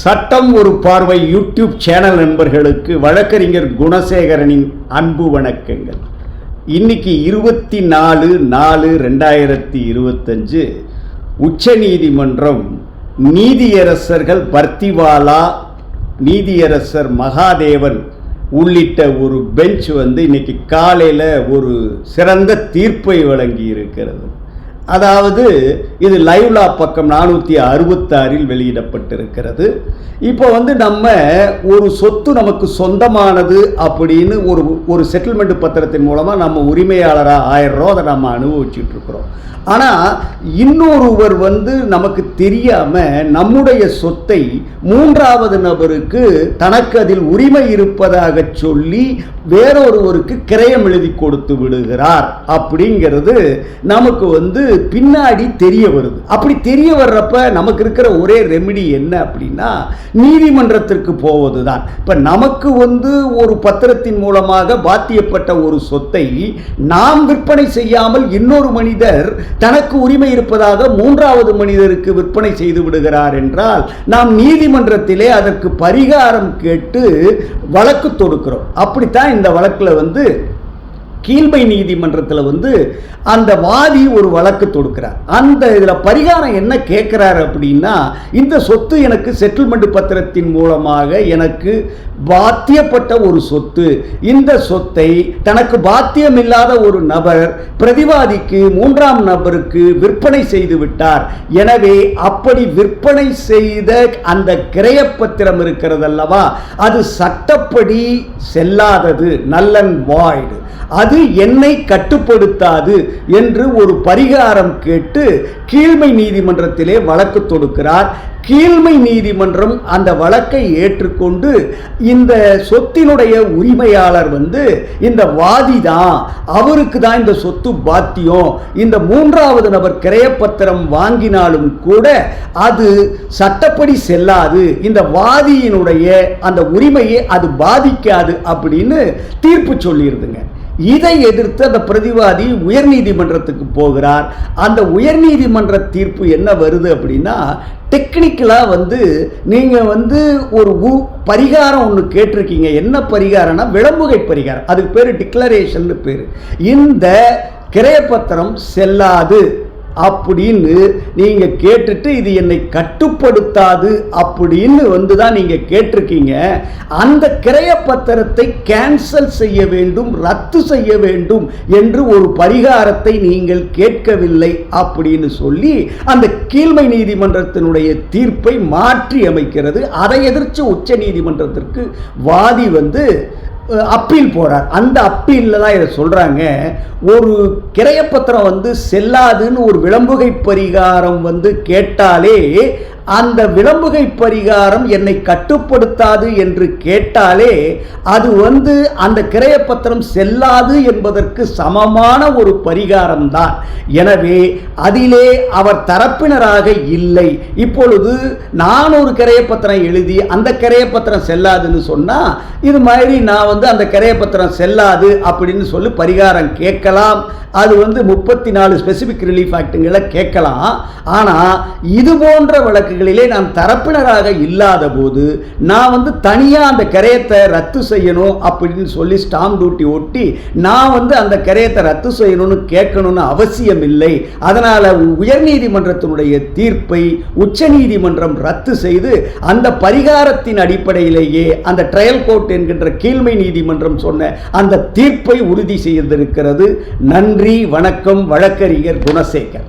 சட்டம் ஒரு பார்வை யூடியூப் சேனல் நண்பர்களுக்கு வழக்கறிஞர் குணசேகரனின் அன்பு வணக்கங்கள். இன்னைக்கு இருபத்தி நாலு நாலு ரெண்டாயிரத்தி இருபத்தஞ்சு உச்ச நீதிமன்றம் நீதியரசர்கள் பர்த்திவாலா நீதியரசர் மகாதேவன் உள்ளிட்ட ஒரு பெஞ்ச் வந்து இன்னைக்கு காலையில் ஒரு சிறந்த தீர்ப்பை வழங்கி இருக்கிறது அதாவது இது லைவ்லா பக்கம் நானூற்றி அறுபத்தாறில் வெளியிடப்பட்டிருக்கிறது. இப்போ வந்து நம்ம ஒரு சொத்து நமக்கு சொந்தமானது அப்படின்னு ஒரு ஒரு செட்டில்மெண்ட் பத்திரத்தின் மூலமாக நம்ம உரிமையாளராக ஆயிடுறோம் அதை நம்ம அனுபவிச்சுட்டு இருக்கிறோம் ஆனால் இன்னொருவர் வந்து நமக்கு தெரியாமல் நம்முடைய சொத்தை மூன்றாவது நபருக்கு தனக்கு அதில் உரிமை இருப்பதாக சொல்லி வேறொருவருக்கு கிரயம் எழுதி கொடுத்து விடுகிறார். அப்படிங்கிறது நமக்கு வந்து பின்னாடி தெரிய வருது. அப்படி தெரிய வர்றப்ப நமக்கு இருக்கிற ஒரே ரெமிடி என்ன அப்படின்னா நீதிமன்றத்திற்கு போவது தான் இப்போ நமக்கு வந்து ஒரு பத்திரத்தின் மூலமாக பாத்தியப்பட்ட ஒரு சொத்தை நாம் விற்பனை செய்யாமல் இன்னொரு மனிதர் தனக்கு உரிமை இருப்பதாக மூன்றாவது மனிதருக்கு விற்பனை செய்து விடுகிறார் என்றால் நாம் நீதிமன்றத்திலே அதற்கு பரிகாரம் கேட்டு வழக்கு தொடுக்கிறோம். அப்படித்தான் இந்த வழக்கில் வந்து கீழ்மை நீதிமன்றத்தில் வந்து அந்த வாதி ஒரு வழக்கு தொடுக்கிறார். அந்த இதில் பரிகாரம் என்ன கேட்குறாரு அப்படின்னா இந்த சொத்து எனக்கு செட்டில்மெண்ட் பத்திரத்தின் மூலமாக எனக்கு பாத்தியப்பட்ட ஒரு சொத்து. இந்த சொத்தை தனக்கு பாத்தியமில்லாத ஒரு நபர் பிரதிவாதிக்கு மூன்றாம் நபருக்கு விற்பனை செய்து விட்டார். எனவே அப்படி விற்பனை செய்த அந்த கிரையப்பத்திரம் இருக்கிறதல்லவா? அது சட்டப்படி செல்லாதது நல்லன் வாய்டு. அது என்னை கட்டுப்படுத்தாது என்று ஒரு பரிகாரம் கேட்டு கீழ்மை நீதிமன்றத்திலே வழக்கு தொடுக்கிறார். கீழ்மை நீதிமன்றம் அந்த வழக்கை ஏற்றுக்கொண்டு இந்த சொத்தினுடைய உரிமையாளர் வந்து இந்த வாதி தான் அவருக்கு தான் இந்த சொத்து பாத்தியம். இந்த மூன்றாவது நபர் கிரயப்பத்திரம் வாங்கினாலும் கூட அது சட்டப்படி செல்லாது. இந்த வாதியினுடைய அந்த உரிமையை அது பாதிக்காது அப்படின்னு தீர்ப்பு சொல்லிடுதுங்க இதை எதிர்த்து அந்த பிரதிவாதி உயர்நீதிமன்றத்துக்கு போகிறார். அந்த உயர்நீதிமன்ற தீர்ப்பு என்ன வருது அப்படின்னா டெக்னிக்கலாக வந்து நீங்கள் வந்து ஒரு உ பரிகாரம் ஒன்று கேட்டிருக்கீங்க. என்ன பரிகாரம்னா விளம்புகை பரிகாரம். அதுக்கு பேர் டிக்ளரேஷன் பேர். இந்த கிரயப்பத்திரம் செல்லாது. அப்படின்னு நீங்க கேட்டுட்டு இது என்னை கட்டுப்படுத்தாது அப்படின்னு வந்து தான் நீங்க கேட்டிருக்கீங்க. அந்த கிரைய பத்திரத்தை கேன்சல் செய்ய வேண்டும் ரத்து செய்ய வேண்டும் என்று ஒரு பரிகாரத்தை நீங்கள் கேட்கவில்லை அப்படின்னு சொல்லி அந்த கீழ்மை நீதிமன்றத்தினுடைய தீர்ப்பை மாற்றி அமைக்கிறது அதை எதிர்த்து உச்ச நீதிமன்றத்திற்கு வாதி வந்து அப்பீல் போகிறார் அந்த அப்பீலில் தான் இதை சொல்கிறாங்க ஒரு கிரையப்பத்திரம் வந்து செல்லாதுன்னு ஒரு விளம்புகை பரிகாரம் வந்து கேட்டாலே அந்த விளம்புகை பரிகாரம் என்னை கட்டுப்படுத்தாது என்று கேட்டாலே அது வந்து அந்த கிரயப்பத்திரம் செல்லாது என்பதற்கு சமமான ஒரு பரிகாரம் தான் எனவே அதிலே அவர் தரப்பினராக இல்லை. இப்பொழுது நான் ஒரு கிரயப்பத்திரம் எழுதி அந்த கிரயப்பத்திரம் செல்லாதுன்னு சொன்னால் இது மாதிரி நான் வந்து அந்த கிரயப்பத்திரம் செல்லாது அப்படின்னு சொல்லி பரிகாரம் கேட்கலாம். அது வந்து முப்பத்தி நாலு ஸ்பெசிஃபிக் ரிலீஃப் ஆக்டுங்களை கேட்கலாம். ஆனால் இது போன்ற வழக்கு வழக்குகளிலே நான் தரப்பினராக இல்லாத போது நான் வந்து தனியாக அந்த கரையத்தை ரத்து செய்யணும் அப்படின்னு சொல்லி ஸ்டாம்ப் டியூட்டி ஒட்டி நான் வந்து அந்த கரையத்தை ரத்து செய்யணும்னு கேட்கணும்னு அவசியம் இல்லை அதனால் உயர்நீதிமன்றத்தினுடைய தீர்ப்பை உச்சநீதிமன்றம் ரத்து செய்து அந்த பரிகாரத்தின் அடிப்படையிலேயே அந்த ட்ரையல் கோர்ட் என்கின்ற கீழ்மை நீதிமன்றம் சொன்ன அந்த தீர்ப்பை உறுதி செய்திருக்கிறது. நன்றி வணக்கம் வழக்கறிஞர் குணசேகர்.